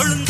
ஒழுங்கு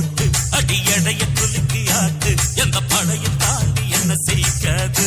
போட்டு அடியடைய குலுக்கி ஆட்டு எந்த படையும் தாண்டி என்ன செய்யாது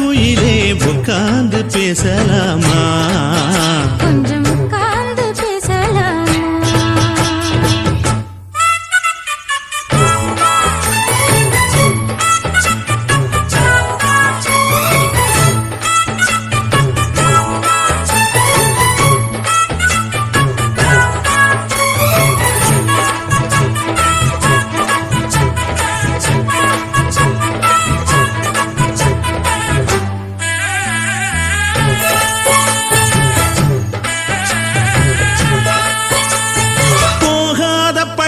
குயிலே உட்கார்ந்து பேசலாமா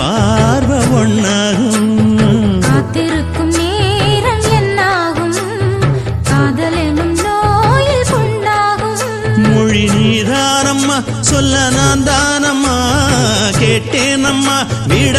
பார்வை ஒண்ணாகும். காத்திருக்கும் நேரம் என்னாகும்? காதல் எனும் நோயில் புண்ணாகும் மொழி நீதானம்மா சொல்ல நான் தானம்மா கேட்டேனம்மா விட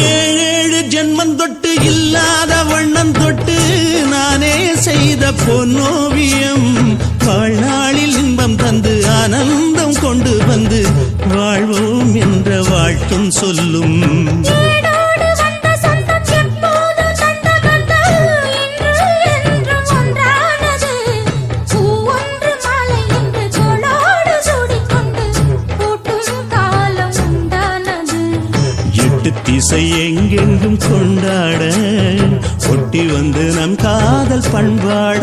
ஏழேழு ஜென்மம் தொட்டு இல்லாத வண்ணம் தொட்டு நானே செய்த பொன்னோவியம். வாழ்நாளில் இன்பம் தந்து ஆனந்தம் கொண்டு வந்து வாழ்வோம் என்ற வாழ்த்தும் சொல்லும். எட்டு எங்கெங்கும் கொண்டாட ஒட்டி வந்து நம் காதல் பண்பாட.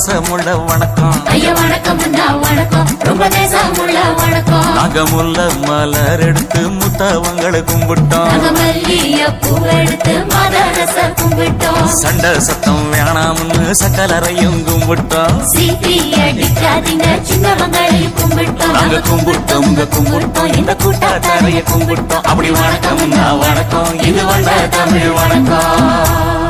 இது வாசமுள்ள வணக்கம். ஐயா வணக்கம் வணக்கம். ரொம்ப தேசமுள்ள வணக்கம். நாங்க முல்ல மலர் எடுத்து முத்தவங்களை கும்பிட்டோம். சண்டை சத்தம் வேணாம்னு சக்கலரையும் கும்பிட்டோம். சின்னவங்களையும் கும்பிட்டோம். நாங்க கும்பிட்டோம் உங்க கும்பிட்டோம் இந்த கூட்டாத்தாரைய கும்பிட்டோம். அப்படி வணக்கம் வணக்கம். இது வந்த தமிழ் வணக்கம்.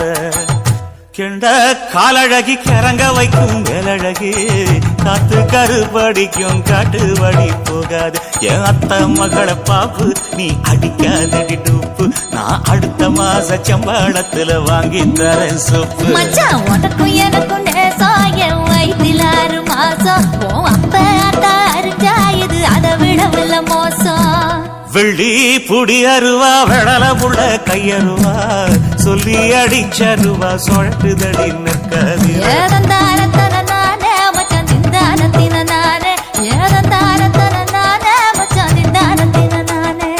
கெண்ட காலழகி கிறங்க வைக்கும் வேலழகு. காத்து கருப்படிக்கும் காட்டு வழி போகாது. என் அத்த மகளை பாப்பு நீ அடிக்காதடி டூப்பு. நான் அடுத்த மாச சம்பளத்துல வாங்கி தரேன் சொப்பு. உனக்கும் எனக்கும் வயிற்றில் ஆறு மாசம். அப்ப அத்தா அறிஞ்சா இது அதை விடவில்ல மோசம். வெள்ளி புடி அருவா வெடல புள்ள கையருவா சொல்லி அடிச்சருவா சுழட்டுதடி நிற்காது. நானே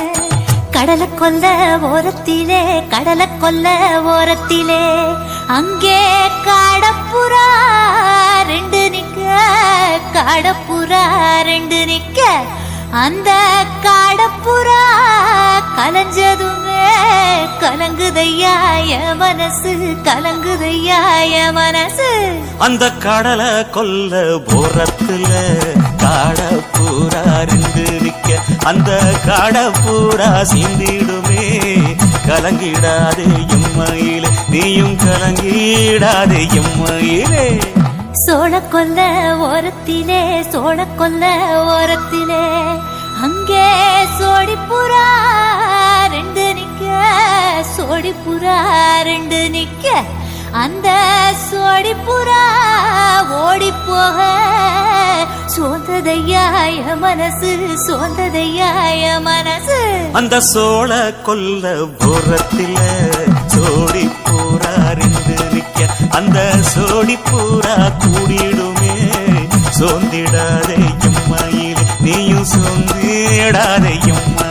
கடலை கொல்ல ஓரத்திலே கடலை கொல்ல ஓரத்திலே. அங்கே காடப்புறா ரெண்டு நிக்க காடப்புறா ரெண்டு நிக்க. அந்த காடப்புறா கலைஞ்சதும் கலங்குதையா என் மனசு கலங்குதையா என் மனசு? அந்த கடலை கொல்ல போறத்துல காட பூரா ரெண்டு நிக்க. அந்த காட பூரா சிந்திடுமே கலங்கிடாதே எம்மையிலே நீயும் கலங்கிடாதே எம்மையிலே சோழ கொல்ல ஓரத்திலே சோழ கொல்ல ஓரத்திலே. அங்கே சோடிப்புறா ரெண்டு சோடி புறா ரெண்டு நிக்க. அந்த சோடி புறா ஓடி போக சோந்ததையாய மனசு சோந்ததையாய மனசு. அந்த சோழ கொல்ல போரத்தில சோடி பூரா ரெண்டு நிக்க. அந்த சோடி பூரா கூடிடுமே. சோந்திடாதே எம்மையிலே. நீயும் சோந்திடாதே எம்மையிலே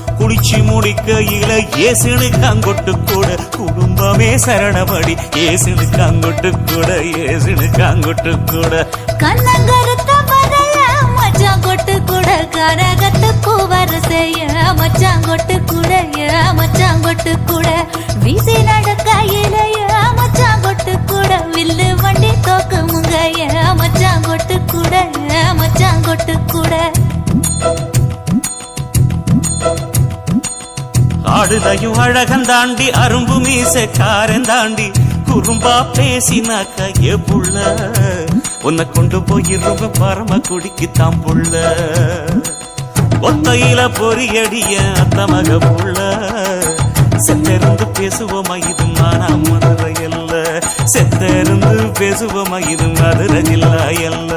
குளிச்சு முடிக்கையில ஏசுனுக்கு அங்கொட்டு கூட குடும்பமே சரணபடி ஏசுனுக்கு அங்கொட்டு கூட ஏசுனுக்கு அங்கொட்டு கூட. கண்ணங்கருத்த பதைய மச்சான் கூட கரகத்து வரிசைய மச்சான் கொட்டு கூட மச்சாங்கொட்டு கூட. வீசி நடக்கையில ஏ மச்சான் கூட வில்லு வண்டி தோக்குமுங்க ஏ மச்சான் கூட மச்சாங்கொட்டு மச்சான் கொட்டு கூட. ஆடுதையும் அழகன் தாண்டி அரும்பு மீசக்காரன் தாண்டி குறும்பா பேசினாக்க ஏ புள்ள உன்னை கொண்டு போயிருவ பரம குடிக்கு தாம் புள்ள. ஒத்தையில பொறியடிய அத்த மக புள்ள. செத்திருந்து பேசுவோமா இது மானா மதுரை அல்ல. செத்திருந்து பேசுவோமா இது மதுரை ஜில்லா அல்ல